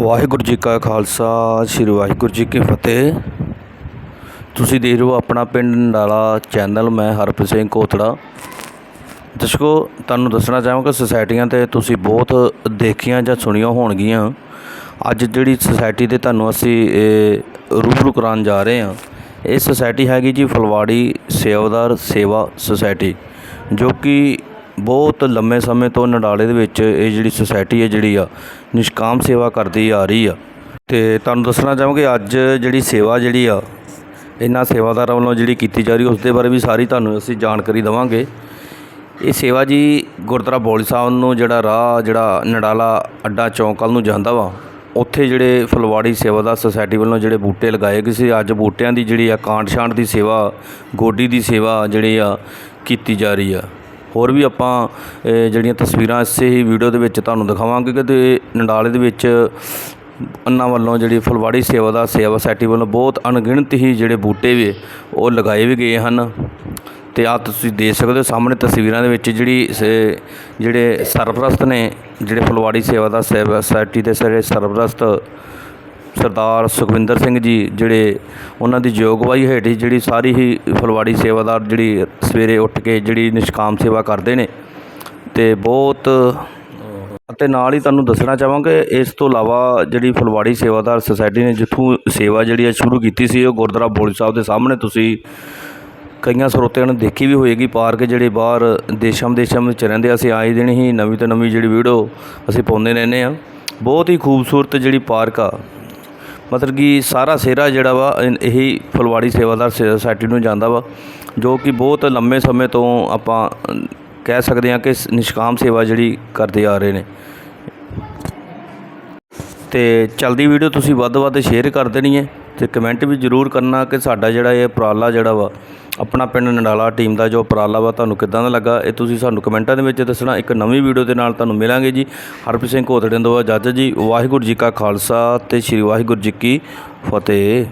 ਵਾਹਿਗੁਰੂ ਜੀ ਕਾ ਖਾਲਸਾ, ਸ੍ਰੀ ਵਾਹਿਗੁਰੂ ਜੀ ਕੀ ਫਤਿਹ। ਤੁਸੀਂ ਦੇਖ ਰਹੇ ਹੋ ਆਪਣਾ ਪਿੰਡ ਨਡਾਲਾ ਚੈਨਲ, ਮੈਂ ਹਰਪ੍ਰੀਤ ਸਿੰਘ ਕੋਤੜਾ। ਦਰਸ਼ਕੋ, ਤੁਹਾਨੂੰ ਦੱਸਣਾ ਚਾਹਾਂਗਾ ਸੁਸਾਇਟੀਆਂ ਤੇ ਤੁਸੀਂ ਬਹੁਤ ਦੇਖੀਆਂ ਜਾਂ ਸੁਣੀਆਂ ਹੋਣਗੀਆਂ। ਅੱਜ ਜਿਹੜੀ ਸੁਸਾਇਟੀ ਤੇ ਤੁਹਾਨੂੰ ਅਸੀਂ ਰੂਬਰੂ ਕਰਾਉਣ ਜਾ ਰਹੇ ਹਾਂ, ਇਹ ਸੁਸਾਇਟੀ ਹੈਗੀ ਜੀ ਫਲਵਾੜੀ ਸੇਵਾਦਾਰ ਸੇਵਾ ਸੁਸਾਇਟੀ, ਜੋ ਕਿ ਬਹੁਤ ਲੰਮੇ ਸਮੇਂ ਤੋਂ ਨਡਾਲੇ ਦੇ ਵਿੱਚ ਇਹ ਜਿਹੜੀ ਸੁਸਾਇਟੀ ਹੈ ਜਿਹੜੀ ਆ, ਨਿਸ਼ਕਾਮ ਸੇਵਾ ਕਰਦੀ ਆ ਰਹੀ ਆ। ਅਤੇ ਤੁਹਾਨੂੰ ਦੱਸਣਾ ਚਾਹਾਂਗੇ, ਅੱਜ ਜਿਹੜੀ ਸੇਵਾ ਜਿਹੜੀ ਆ, ਇਹਨਾਂ ਸੇਵਾਦਾਰਾਂ ਵੱਲੋਂ ਜਿਹੜੀ ਕੀਤੀ ਜਾ ਰਹੀ ਉਸ ਦੇ ਬਾਰੇ ਵੀ ਸਾਰੀ ਤੁਹਾਨੂੰ ਅਸੀਂ ਜਾਣਕਾਰੀ ਦੇਵਾਂਗੇ। ਇਹ ਸੇਵਾ ਜੀ ਗੁਰਦੁਆਰਾ ਬੋਲੀ ਸਾਹਿਬ ਨੂੰ ਜਿਹੜਾ ਰਾਹ, ਜਿਹੜਾ ਨਡਾਲਾ ਅੱਡਾ ਚੌਂਕ ਵੱਲ ਨੂੰ ਜਾਂਦਾ ਵਾ, ਉੱਥੇ ਜਿਹੜੇ ਫੁਲਵਾੜੀ ਸੇਵਾਦਾਰ ਸੁਸਾਇਟੀ ਵੱਲੋਂ ਜਿਹੜੇ ਬੂਟੇ ਲਗਾਏ ਗਏ ਸੀ, ਅੱਜ ਬੂਟਿਆਂ ਦੀ ਜਿਹੜੀ ਆ ਕਾਂਡ ਛਾਂਡ ਦੀ ਸੇਵਾ, ਗੋਡੀ ਦੀ ਸੇਵਾ ਜਿਹੜੀ ਆ, ਕੀਤੀ ਜਾ ਰਹੀ ਆ। ਹੋਰ ਵੀ ਆਪਾਂ ਜਿਹੜੀਆਂ ਤਸਵੀਰਾਂ ਇਸੇ ਹੀ ਵੀਡੀਓ ਦੇ ਵਿੱਚ ਤੁਹਾਨੂੰ ਦਿਖਾਵਾਂਗੇ ਕਿਤੇ ਨੰਡਾਲੇ ਦੇ ਵਿੱਚ ਉਹਨਾਂ ਵੱਲੋਂ ਜਿਹੜੀ ਫੁਲਵਾੜੀ ਸੇਵਾ ਦਾ ਸੇਵਾ ਸੋਸਾਇਟੀ ਵੱਲੋਂ ਬਹੁਤ ਅਣਗਿਣਤ ਹੀ ਜਿਹੜੇ ਬੂਟੇ ਵੀ, ਉਹ ਲਗਾਏ ਵੀ ਗਏ ਹਨ। ਤੇ ਆ ਤੁਸੀਂ ਦੇਖ ਸਕਦੇ ਹੋ ਸਾਹਮਣੇ ਤਸਵੀਰਾਂ ਦੇ ਵਿੱਚ ਜਿਹੜੀ ਸੇ- ਜਿਹੜੇ ਸਰਪ੍ਰਸਤ ਨੇ, ਜਿਹੜੇ ਫੁਲਵਾੜੀ ਸੇਵਾ ਦਾ ਸੇਵਾ ਸੁਸਾਇਟੀ ਦੇ ਸਾਰੇ ਸਰਪ੍ਰਸਤ ਸਰਦਾਰ ਸੁਖਵਿੰਦਰ ਸਿੰਘ ਜੀ ਜਿਹੜੇ ਉਹਨਾਂ ਦੀ ਯੋਗਵਾਈ ਹੇਠ ਹੀ ਜਿਹੜੀ ਸਾਰੀ ਹੀ ਫੁਲਵਾੜੀ ਸੇਵਾਦਾਰ ਜਿਹੜੀ ਸਵੇਰੇ ਉੱਠ ਕੇ ਜਿਹੜੀ ਨਿਸ਼ਕਾਮ ਸੇਵਾ ਕਰਦੇ ਨੇ ਤੇ ਬਹੁਤ, ਅਤੇ ਨਾਲ ਹੀ ਤੁਹਾਨੂੰ ਦੱਸਣਾ ਚਾਹਾਂਗੇ, ਇਸ ਤੋਂ ਇਲਾਵਾ ਜਿਹੜੀ ਫੁਲਵਾੜੀ ਸੇਵਾਦਾਰ ਸੁਸਾਇਟੀ ਨੇ ਜਿੱਥੋਂ ਸੇਵਾ ਜਿਹੜੀ ਹੈ ਸ਼ੁਰੂ ਕੀਤੀ ਸੀ, ਉਹ ਗੁਰਦੁਆਰਾ ਬੋਲੀ ਸਾਹਿਬ ਦੇ ਸਾਹਮਣੇ ਤੁਸੀਂ ਕਈਆਂ ਸਰੋਤਿਆਂ ਨੇ ਦੇਖੀ ਵੀ ਹੋਏਗੀ, ਪਾਰਕ ਜਿਹੜੇ ਬਾਹਰ ਦੇਸ਼ਾਂ ਵਿਦੇਸ਼ਾਂ ਵਿੱਚ ਰਹਿੰਦੇ ਅਸੀਂ ਆਏ ਦਿਨ ਹੀ ਨਵੀਂ ਤੋਂ ਨਵੀਂ ਜਿਹੜੀ ਵੀਡੀਓ ਅਸੀਂ ਪਾਉਂਦੇ ਰਹਿੰਦੇ ਆ ਬਹੁਤ ਹੀ ਖੂਬਸੂਰਤ ਜਿਹੜੀ ਪਾਰਕ ਆ ਮਤਲਬ ਕਿ ਸਾਰਾ ਸਿਹਰਾ ਜਿਹੜਾ ਵਾ ਇਹੀ ਫੁਲਵਾੜੀ ਸੇਵਾਦਾਰ ਸੋਸਾਇਟੀ ਨੂੰ ਜਾਂਦਾ ਵਾ, ਜੋ ਕਿ ਬਹੁਤ ਲੰਮੇ ਸਮੇਂ ਤੋਂ ਆਪਾਂ ਕਹਿ ਸਕਦੇ ਹਾਂ ਕਿ ਸ- ਨਿਸ਼ਕਾਮ ਸੇਵਾ ਜਿਹੜੀ ਕਰਦੇ ਆ ਰਹੇ ਨੇ। ਤੇ ਚਲਦੀ ਵੀਡੀਓ ਤੁਸੀਂ ਵੱਧ ਤੋਂ ਵੱਧ ਸ਼ੇਅਰ ਕਰ ਦੇਣੀ ਹੈ ਤੇ ਕਮੈਂਟ ਵੀ ਜ਼ਰੂਰ ਕਰਨਾ ਕਿ ਸਾਡਾ ਜਿਹੜਾ ਇਹ ਉਪਰਾਲਾ ਜਿਹੜਾ ਵਾ ਆਪਣਾ ਪਿੰਡ ਨਡਾਲਾ ਟੀਮ ਦਾ ਜੋ ਉਪਰਾਲਾ ਵਾ, ਤੁਹਾਨੂੰ ਕਿੱਦਾਂ ਦਾ ਲੱਗਾ? ਇਹ ਤੁਸੀਂ ਸਾਨੂੰ ਕਮੈਂਟਾਂ ਦੇ ਵਿੱਚ ਦੱਸਣਾ। ਇੱਕ ਨਵੀਂ ਵੀਡੀਓ ਦੇ ਨਾਲ ਤੁਹਾਨੂੰ ਮਿਲਾਂਗੇ ਜੀ। ਹਰਪ੍ਰੀਤ ਸਿੰਘ ਕੋਤੜੇ ਤੋਂ ਜੱਜ ਜੀ, ਵਾਹਿਗੁਰੂ ਜੀ ਕਾ ਖਾਲਸਾ ਤੇ ਸ੍ਰੀ ਵਾਹਿਗੁਰੂ ਜੀ ਕੀ ਫਤਿਹ।